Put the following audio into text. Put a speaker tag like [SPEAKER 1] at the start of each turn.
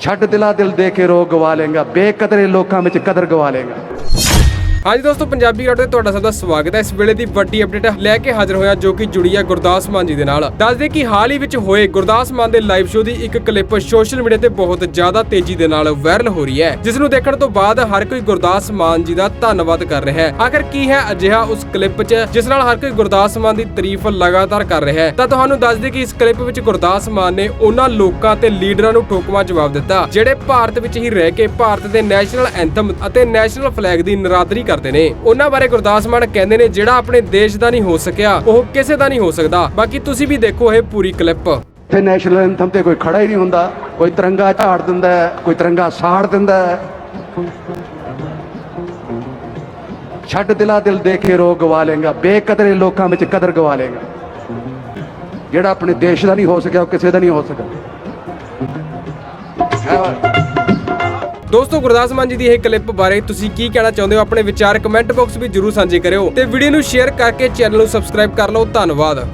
[SPEAKER 1] ਛੱਡ ਦਿਲਾ ਦਿਲ ਦੇ ਕੇ ਰੋ ਗਵਾ ਲੇਗਾ ਬੇਕਦਰੇ ਲੋਕਾਂ ਵਿੱਚ ਕਦਰ ਗਵਾ ਲੇਗਾ।
[SPEAKER 2] ਹਾਂਜੀ ਦੋਸਤੋ, ਪੰਜਾਬੀ ਗਾਰਡ ਤੇ ਤੁਹਾਡਾ ਸਭ ਦਾ ਸਵਾਗਤ ਹੈ। ਇਸ ਵੇਲੇ ਦੀ ਵੱਡੀ ਅਪਡੇਟ ਲੈ ਕੇ ਹਾਜ਼ਰ ਹੋਇਆ ਜੋ ਕਿ ਜੁੜੀ ਹੈ ਗੁਰਦਾਸ ਮਾਨ ਜੀ ਦੇ ਨਾਲ। ਦੱਸਦੇ ਕਿ ਹਾਲ ਹੀ ਵਿੱਚ ਹੋਏ ਗੁਰਦਾਸ ਮਾਨ ਦੇ ਲਾਈਵ ਸ਼ੋਅ ਦੀ ਇੱਕ ਕਲਿੱਪ ਸੋਸ਼ਲ ਮੀਡੀਆ ਤੇ ਬਹੁਤ ਜ਼ਿਆਦਾ ਤੇਜ਼ੀ ਦੇ ਨਾਲ ਵਾਇਰਲ ਹੋ ਰਹੀ ਹੈ। ਜਿਸ ਨੂੰ ਦੇਖਣ ਤੋਂ ਬਾਅਦ ਹਰ ਕੋਈ ਗੁਰਦਾਸ ਮਾਨ ਜੀ ਦਾ ਧੰਨਵਾਦ ਕਰ ਰਿਹਾ ਹੈ। ਆਖਰ ਕੀ ਹੈ ਅਜਿਹਾ ਉਸ ਕਲਿੱਪ 'ਚ, ਜਿਸ ਨਾਲ ਹਰ ਕੋਈ ਗੁਰਦਾਸ ਮਾਨ ਦੀ ਤਾਰੀਫ ਲਗਾਤਾਰ ਕਰ ਰਿਹਾ ਹੈ? ਤਾਂ ਤੁਹਾਨੂੰ ਦੱਸ ਦਈਏ ਕਿ ਇਸ ਕਲਿੱਪ ਵਿੱਚ ਗੁਰਦਾਸ ਮਾਨ ਨੇ ਉਹਨਾਂ ਲੋਕਾਂ ਤੇ ਲੀਡਰਾਂ ਨੂੰ ਠੋਕਵਾਂ ਜਵਾਬ ਦਿੱਤਾ, ਜਿਹੜੇ ਭਾਰਤ ਵਿੱਚ ਹੀ ਰਹਿ ਕੇ ਭਾਰਤ ਦੇ ਨੈਸ਼ਨਲ ਐਂਥਮ ਅਤੇ ਨੈਸ਼ਨਲ ਫਲੈਗ ਦੀ ਨਿਰਾਦਰੀ ਕਰਦੇ ਨੇ। ਉਹਨਾਂ ਬਾਰੇ ਗੁਰਦਾਸ ਮਾਨ ਕਹਿੰਦੇ ਨੇ, ਜਿਹੜਾ ਆਪਣੇ ਦੇਸ਼ ਦਾ ਨਹੀਂ ਹੋ ਸਕਿਆ, ਉਹ ਕਿਸੇ ਦਾ ਨਹੀਂ ਹੋ ਸਕਦਾ। ਬਾਕੀ ਤੁਸੀਂ ਵੀ ਦੇਖੋ ਇਹ ਪੂਰੀ ਕਲਿੱਪ।
[SPEAKER 1] ਤੇ ਨੈਸ਼ਨਲ ਐਂਥਮ ਤੇ ਕੋਈ ਖੜਾ ਹੀ ਨਹੀਂ ਹੁੰਦਾ। ਕੋਈ ਤਿਰੰਗਾ ਝਾੜ ਦਿੰਦਾ ਕੋਈ ਤਿਰੰਗਾ ਸਾੜ ਦਿੰਦਾ ਛੱਡ ਦਿਲਾ ਦਿਲ ਦੇ ਕੇ ਗਵਾ ਲੇਗਾ ਬੇਕਦਰੇ ਲੋਕਾਂ ਵਿੱਚ ਕਦਰ ਗਵਾ ਲੇਗਾ ਜਿਹੜਾ ਆਪਣੇ ਦੇਸ਼ ਦਾ ਨਹੀਂ ਹੋ ਸਕਿਆ, ਉਹ ਕਿਸੇ ਦਾ ਨਹੀਂ ਹੋ ਸਕਿਆ।
[SPEAKER 2] ਦੋਸਤੋ ਗੁਰਦਾਸ ਮਾਨ ਜੀ ਦੀ ਇਹ ਕਲਿੱਪ ਬਾਰੇ ਤੁਸੀਂ ਕੀ ਕਹਿਣਾ ਚਾਹੁੰਦੇ ਹੋ? ਆਪਣੇ ਵਿਚਾਰ ਕਮੈਂਟ ਬਾਕਸ ਵਿੱਚ ਜਰੂਰ ਸਾਂਝੇ ਕਰਿਓ ਤੇ ਵੀਡੀਓ ਨੂੰ ਸ਼ੇਅਰ ਕਰਕੇ ਚੈਨਲ ਨੂੰ ਸਬਸਕ੍ਰਾਈਬ ਕਰ ਲਓ। ਧੰਨਵਾਦ।